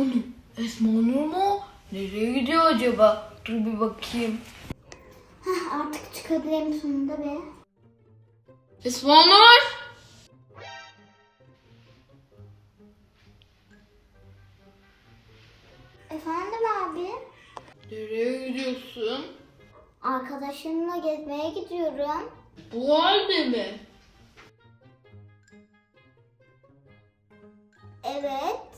Onu Esma Nur mu? Nereye gidiyor acaba? Dur bir bakayım. Heh, artık çıkabilirim sonunda be. Esma Nur! Efendim abi? Nereye gidiyorsun? Arkadaşlarımla gezmeye gidiyorum. Bu halde mi? Evet.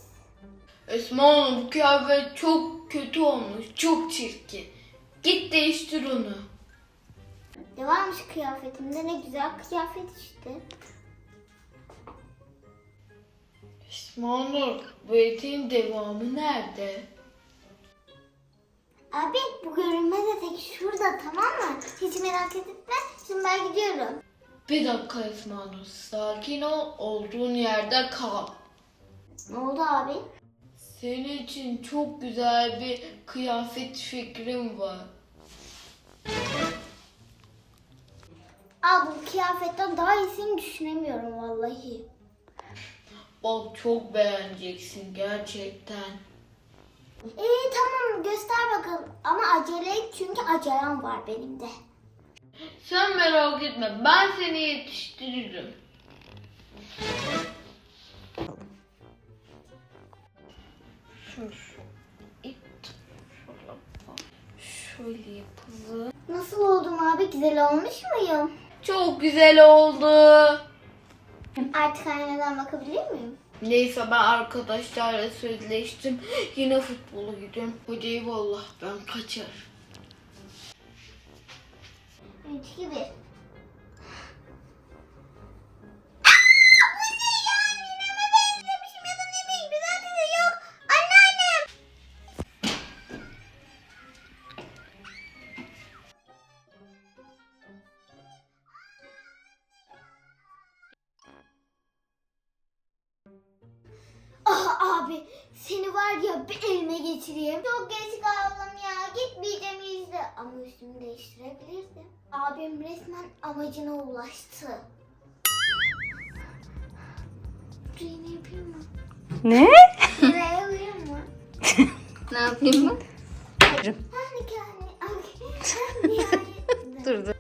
Esma Hanım bu kıyafet çok kötü olmuş. Çok çirkin. Git değiştir onu. Ne varmış kıyafetimde? Ne güzel kıyafet işte. Esma Nur bu eteğin devamı nerede? Abi bu görünmez etek şurada tamam mı? Hiç merak etme. Şimdi ben gidiyorum. Bir dakika Esma Nur. Sakin ol. Olduğun yerde kal. Ne oldu abi? Senin için çok güzel bir kıyafet fikrim var. Abi bu kıyafetten daha iyisini düşünemiyorum vallahi. Bak çok beğeneceksin gerçekten. İyi tamam göster bakalım. Ama acele et çünkü acelem var benim de. Sen merak etme ben seni yetiştiririm. Şunu şu ip şöyle. Şöyle yapalım. Nasıl oldum abi? Güzel olmuş muyum? Çok güzel oldu. Artık aynadan bakabilir miyim? Neyse ben arkadaşlarla sözleştim. Yine futbola gidiyorum. Hocayı vallahi ben kaçar. 3, 2, Ah abi seni var ya bir elime geçireyim. Çok geç kaldım ya gitmeyeceğim işte. Ama üstümü değiştirebilirdim. Abim resmen amacına ulaştı. Düğme yapayım mı? Ne? Nereye yapayım mı? Ne yapayım mı? Hani yani. Ay, nihayetinde. Dur dur.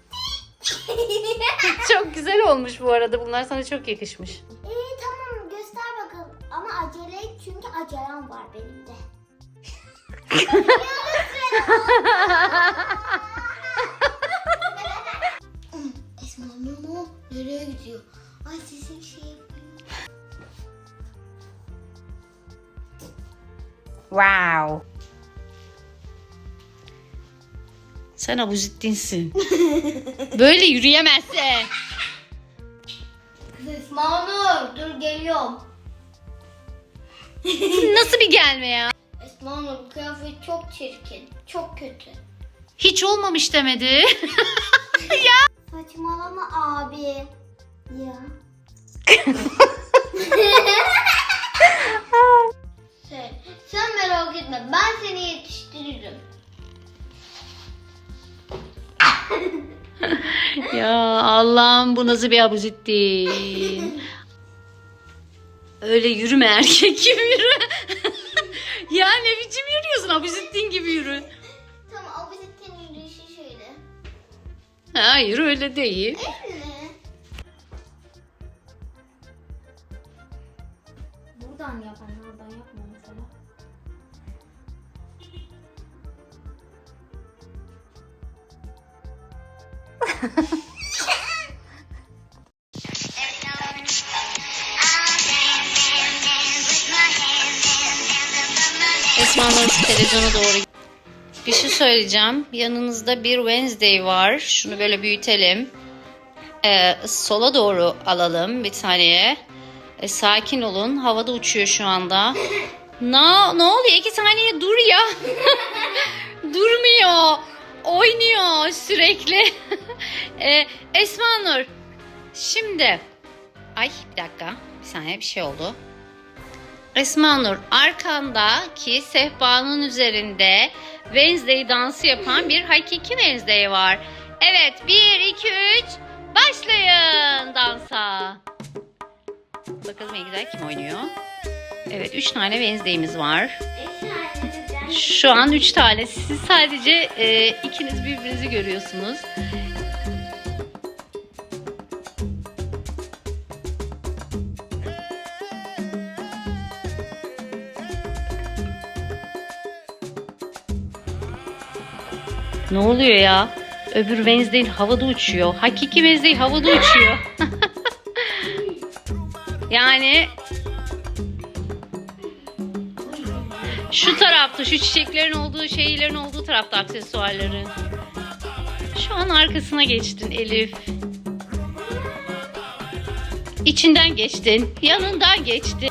Çok güzel olmuş bu arada. Bunlar sana çok yakışmış. İyi tamam acelem var benim de. Esma Memo nereye gidiyor? Ay sesin şey. Wow. Sen abuzittinsin. Böyle yürüyemezsin. Esma Nur dur geliyorum. Nasıl bir gelme ya? Esma Nur bu kıyafet çok çirkin. Çok kötü. Hiç olmamış demedi. Saçmalama abi. Ya. sen, sen merak etme ben seni yetiştiririm. ya Allah'ım bu nasıl bir abuzittin. Öyle yürüme erkek gibi yürü. ya ne biçim yürüyorsun abuzittin gibi yürü. Tamam abi senin yürüyüşü şöyle. Hayır öyle değil. Ne? Buradan yap anne oradan yapma mesela. Esma Nur televizyona doğru. Bir şey söyleyeceğim. Yanınızda bir Wednesday var. Şunu böyle büyütelim. Ee, sola doğru alalım bir saniye. Ee, sakin olun. Havada uçuyor şu anda. Ne, ne oluyor? İki saniye dur ya. Durmuyor. Oynuyor sürekli. Ee, Esma Nur. Şimdi. Ay bir dakika. Bir saniye bir şey oldu. Esma Nur arkandaki sehpanın üzerinde Wednesday dansı yapan bir hakiki Wednesday var. Evet 1 2 3 başlayın dansa. Bakalım güzel kim oynuyor? Evet 3 tane Wednesday'imiz var. Şu an 3 tane. Siz sadece e, ikiniz birbirinizi görüyorsunuz. Ne oluyor ya? Öbür Wednesday havada uçuyor. Hakiki Wednesday havada uçuyor. yani Şu tarafta, şu çiçeklerin olduğu, şeylerin olduğu tarafta aksesuarları. Şu an arkasına geçtin Elif. İçinden geçtin, yanından geçtin.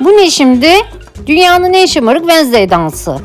Bu ne şimdi? Dünyanın en şımarık Wednesday dansı.